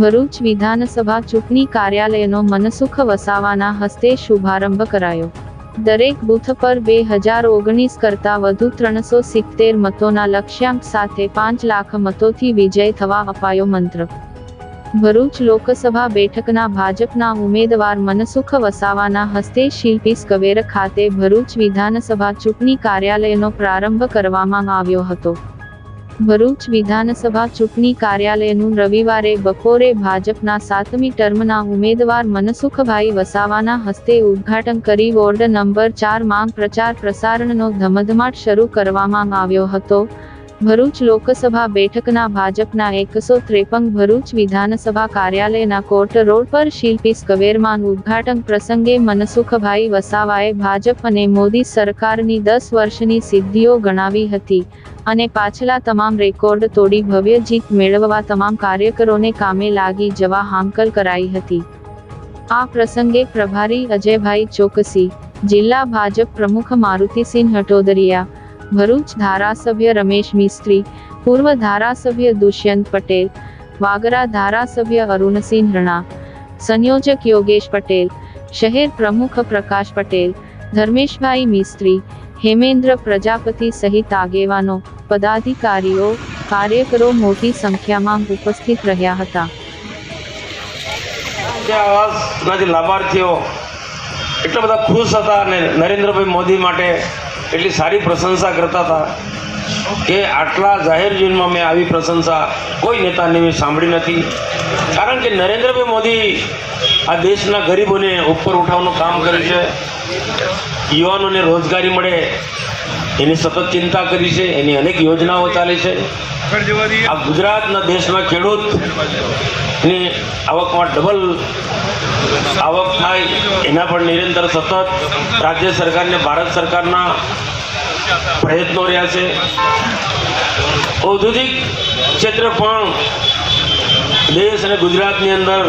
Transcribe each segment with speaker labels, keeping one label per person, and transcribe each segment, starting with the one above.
Speaker 1: ભરૂચ વિધાનસભા ચૂંટણી કાર્યાલયનો મનસુખ વસાવાના હસ્તે શુભારંભ કરાયો. દરેક બૂથ પર બે હજાર ઓગણીસ કરતાં વધુ ત્રણસો સિત્તેર મતોના લક્ષ્યાંક સાથે પાંચ લાખ મતોથી વિજય થવા અપાયો મંત્ર. ભરૂચ લોકસભા બેઠકના ભાજપના ઉમેદવાર મનસુખ વસાવાના હસ્તે શિલ્પી સ્કવેર ખાતે ભરૂચ વિધાનસભા ચૂંટણી કાર્યાલયનો પ્રારંભ કરવામાં આવ્યો હતો. ભરૂચ વિધાનસભા ચૂંટણી કાર્યાલયનું રવિવારે બપોરે ભાજપના સાતમી ટર્મના ઉમેદવાર મનસુખભાઈ વસાવાના હસ્તે ઉદ્ઘાટન કરી વોર્ડ નંબર ચારમાં પ્રચાર પ્રસારણનો ધમધમાટ શરૂ કરવામાં આવ્યો હતો. ભરૂચ લોકસભા બેઠકના ભાજપના એકસો ત્રેપન ભરૂચ વિધાનસભા કાર્યાલયના કોર્ટ રોડ પર શિલ્પી સ્કવેરમાં ઉદ્ઘાટન પ્રસંગે મનસુખભાઈ વસાવાએ ભાજપ અને મોદી સરકારની દસ વર્ષની સિદ્ધિઓ ગણાવી હતી અને પાછલા તમામ રેકોર્ડ તોડી ભવ્ય જીત મેળવવા તમામ કાર્યકરોને કામે લાગી જવા હાંકલ કરાઈ હતી. આ પ્રસંગે પ્રભારી અજયભાઈ ચોકસી, જિલ્લા ભાજપ પ્રમુખ મારુતિસિંહ હટોદરિયા ભરૂચ ધારાસભ્ય રમેશ મિસ્ત્રી, પૂર્વ ધારાસભ્ય દુષ્યંત પટેલ, વાગરા ધારાસભ્ય અરુણસિંહ રણા, સંયોજક યોગેશ પટેલ, શહેર પ્રમુખ પ્રકાશ પટેલ, ધર્મેશભાઈ મિસ્ત્રી, હેમેન્દ્ર પ્રજાપતિ સહિત આગેવાનો, પદાધિકારીઓ, કાર્યકરો મોટી સંખ્યામાં ઉપસ્થિત રહ્યા હતા.
Speaker 2: લાભાર્થીઓ, એટલા બધા ખુશ હતા અને નરેન્દ્રભાઈ મોદી માટે એટલી સારી પ્રશંસા કરતા હતા કે આટલા જાહેર જીવનમાં મેં આવી પ્રશંસા કોઈ નેતાની મેં સાંભળી નથી. કારણ કે નરેન્દ્રભાઈ મોદી આ દેશના ગરીબોને ઉપર ઉઠાવવાનું કામ કર્યું છે. યુવાનોને રોજગારી મળે. એની સતત ચિંતા કરી છે. એની અનેક યોજનાઓ ચાલે છે. આ ગુજરાતના દેશમાં ખેડૂતની આવકમાં ડબલ આવક થાય, એના પર નિરંતર સતત રાજ્ય સરકારને, ભારત સરકારના પ્રયત્નો રહ્યા છે. ઔદ્યોગિક ક્ષેત્ર પણ દેશ અને ગુજરાતની અંદર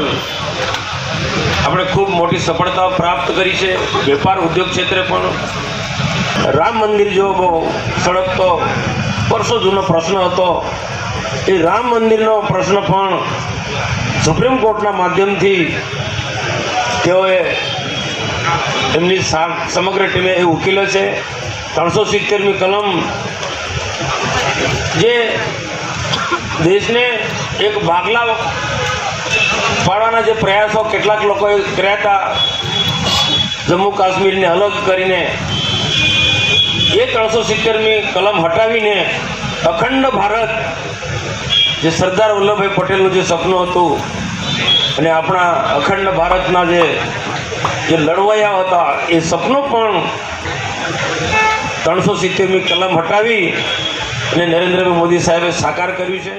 Speaker 2: આપણે ખૂબ મોટી સફળતા પ્રાપ્ત કરી છે. વેપાર ઉદ્યોગ ક્ષેત્રે પણ રામ મંદિર જેવો બહુ સળગતો વર્ષો જૂનો પ્રશ્ન હતો. એ રામ મંદિરનો પ્રશ્ન પણ સુપ્રીમ કોર્ટના માધ્યમથી તેઓએ એમની સમગ્ર ટીમે એ ઉકેલો છે. ત્રણસો સિત્તેરમી કલમ જે દેશને એક ભાગલા પાડવાના જે પ્રયાસો કેટલાક લોકોએ કર્યા હતા. જમ્મુ કાશ્મીરને અલગ કરીને એ ત્રણસો સિત્તેરમી કલમ હટાવીને અખંડ ભારત, જે સરદાર વલ્લભભાઈ પટેલનું જે સપનું હતું અને આપણા અખંડ ભારતના જે જે લડવાયા હતા, એ સપનું પણ ત્રણસો સિત્તેરમી કલમ હટાવી અને નરેન્દ્રભાઈ મોદી સાહેબે સાકાર કર્યું છે.